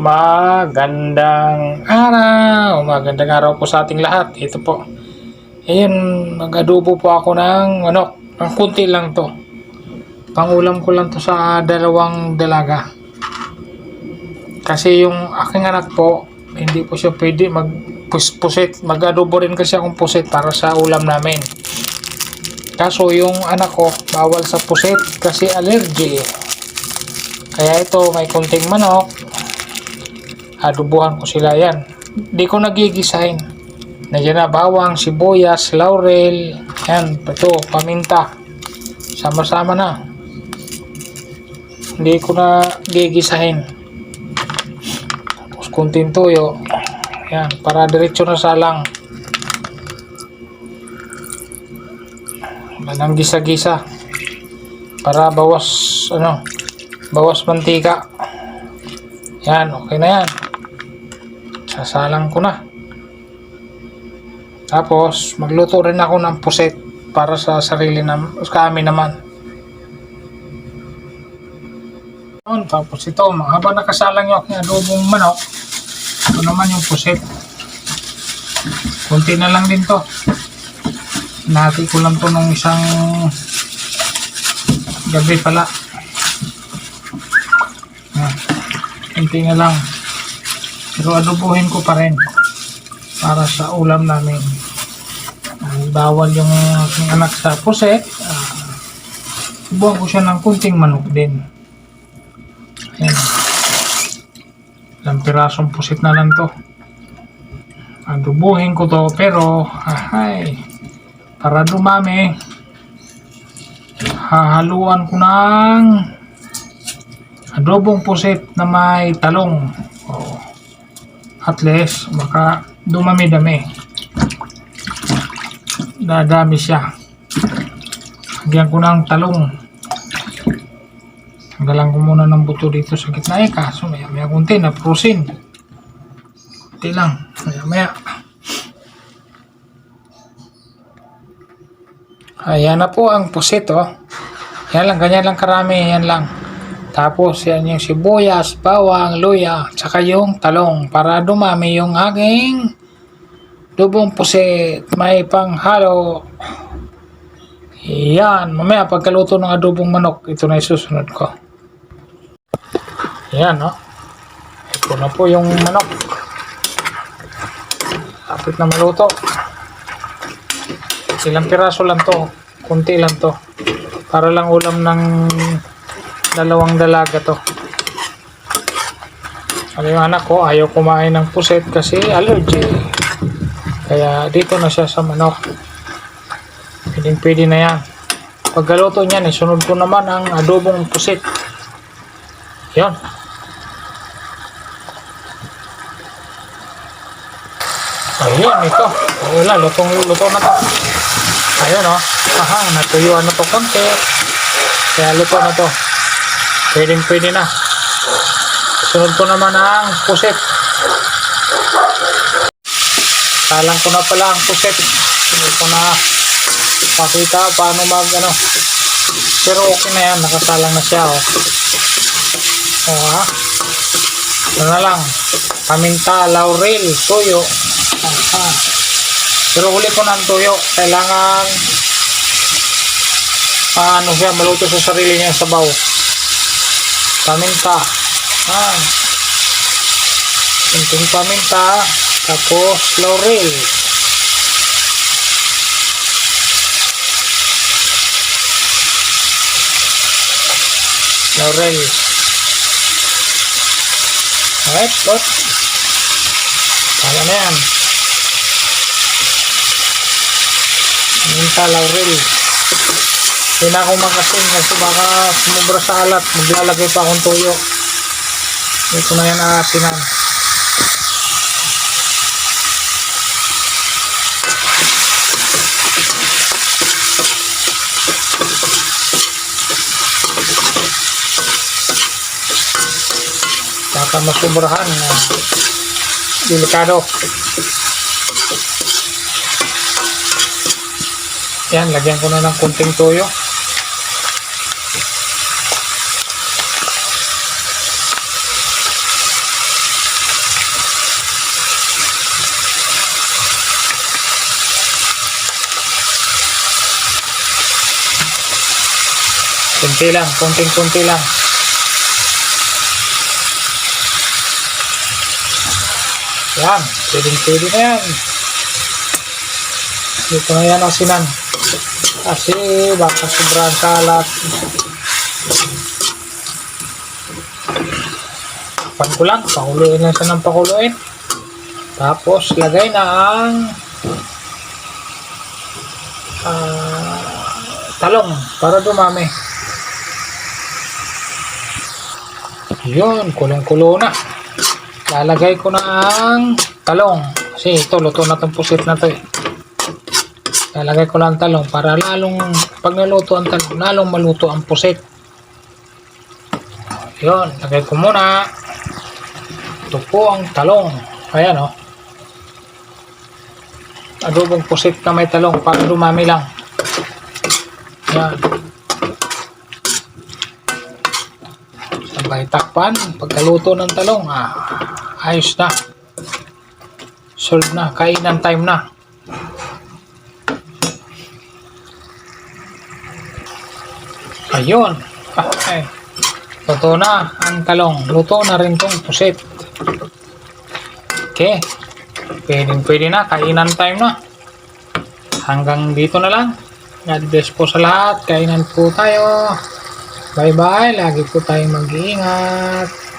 magandang araw. Magandang araw po sa ating lahat. Ito po. Ayun, mag-adobo po ako ng manok. Ang kunti lang to. Pangulam ko lang to sa dalawang dalaga. Kasi yung aking anak po, hindi po siya pwede mag pusit. Mag-adobo rin kasi akong pusit para sa ulam namin. Kaso yung anak ko, bawal sa pusit kasi allergy. Kaya ito, may kunting manok. Adubuhan ko sila yan. Di ko nagigisahin. Nandiyan na bawang, sibuyas, laurel, yan, ito, paminta. Sama-sama na. Hindi ko na gigisahin. Tapos kunting toyo. Yan, para diretso na salang. Manang gisa-gisa. Para bawas, ano, bawas mantika. Yan, okay na yan. Sasalang ko na. Tapos, magluto rin ako ng puset para sa sarili na, sa amin naman. Tapos ito, habang nakasalang yung aking adobong manok, ito naman yung puset. Kunti na lang din to. Nati ko lang to nung isang gabi pala. Yan. Kunti na lang. Pero adobohin ko pa rin para sa ulam namin. Ah, bawal yung aking anak sa puset. Uh, subuhan ko siya ng kunting manok din. Ayan. Ilang pirasong pusit na lang to. Adobohin ko to pero ay, para dumami hahaluan ko ng adobong pusit na may talong. At least, baka dumami-dami. Dadami siya. Lagyan ko ng talong. Tanggalan ko muna ng buto dito sa gitna eh. Kaso maya maya kunti na prosin. Kunti lang. Maya maya. Ayan na po ang pusit oh. Yan lang, ganyan lang karami. Yan lang. Tapos yan yung sibuyas, bawang, luya, tsaka yung talong para dumami yung aking dubong pusit. May panghalo. Yan. Mamaya pagkaluto ng adobong manok, ito na isusunod ko. Yan, no? Ito na po yung manok. Kapit na maluto. Ilang piraso lang to. Kunti lang to. Para lang ulam ng dalawang dalaga to. Ano yung anak ko, ayaw kumain ng puset kasi allergy. Kaya dito na siya sa manok. Pwedeng pwede na yan. Pagkaluto niyan, isunod ko naman ang adobong pusit. Yon. Ayun, ito. Wala, lutong luto na to. Ayun, oh. Aha, natuyuan na to konti. Kaya luto na to. Pwedeng pwede na. Sunod ko naman ang pusit. Salang ko na pala ang pusit. Hindi ko na pakita paano mag ano. Pero okay na yan. Nakasalang na siya. Oh. Oh, ha? Ito na lang. Paminta, laurel, tuyo. Aha. Pero huli ko ang tuyo. Kailangan paano siya maluto sa sarili niya sa baw. Paminta. Ah. Kunting paminta. Tapos laurel. Laurel. Alright, good. Tama na yan. Paminta, laurel. Hindi na ako makasin kasi baka sumubra sa alat. Maglalagay pa akong tuyo. Hindi ko na yan aasinan. Baka masubrahan delikado. Yan, lagyan ko na ng kunting toyo. Kunti lang, kunting-kunti lang. Yan, pwedeng-pwede na yan. Dito na yan asinan. Kasi baka sobrang kalat. Pan ko lang, pakuluin lang siya ng pakuluin. Tapos lagay na ang ah, talong para dumami. Yun, kulong-kulo na. Lalagay ko na ang talong. Kasi ito, luto na itong pusit na to eh. Lalagay ko lang ang talong para lalong, pag naluto ang talong, lalong maluto ang pusit. Yun, lagay ko muna. Ito po ang talong. Ayan o. Oh. Adobong pusit na may talong para dumami lang. Yan. Sabay takpan. Pagkaluto ng talong, ah, ayos na. Solve na. Kainan time na. Ayun. Ah, ay. Luto na ang talong. Luto na rin tong pusit. Okay. Pwede, pwede na. Kainan time na. Hanggang dito na lang. God bless po sa lahat. Kainan po tayo. Bye-bye. Lagi po tayong mag-iingat.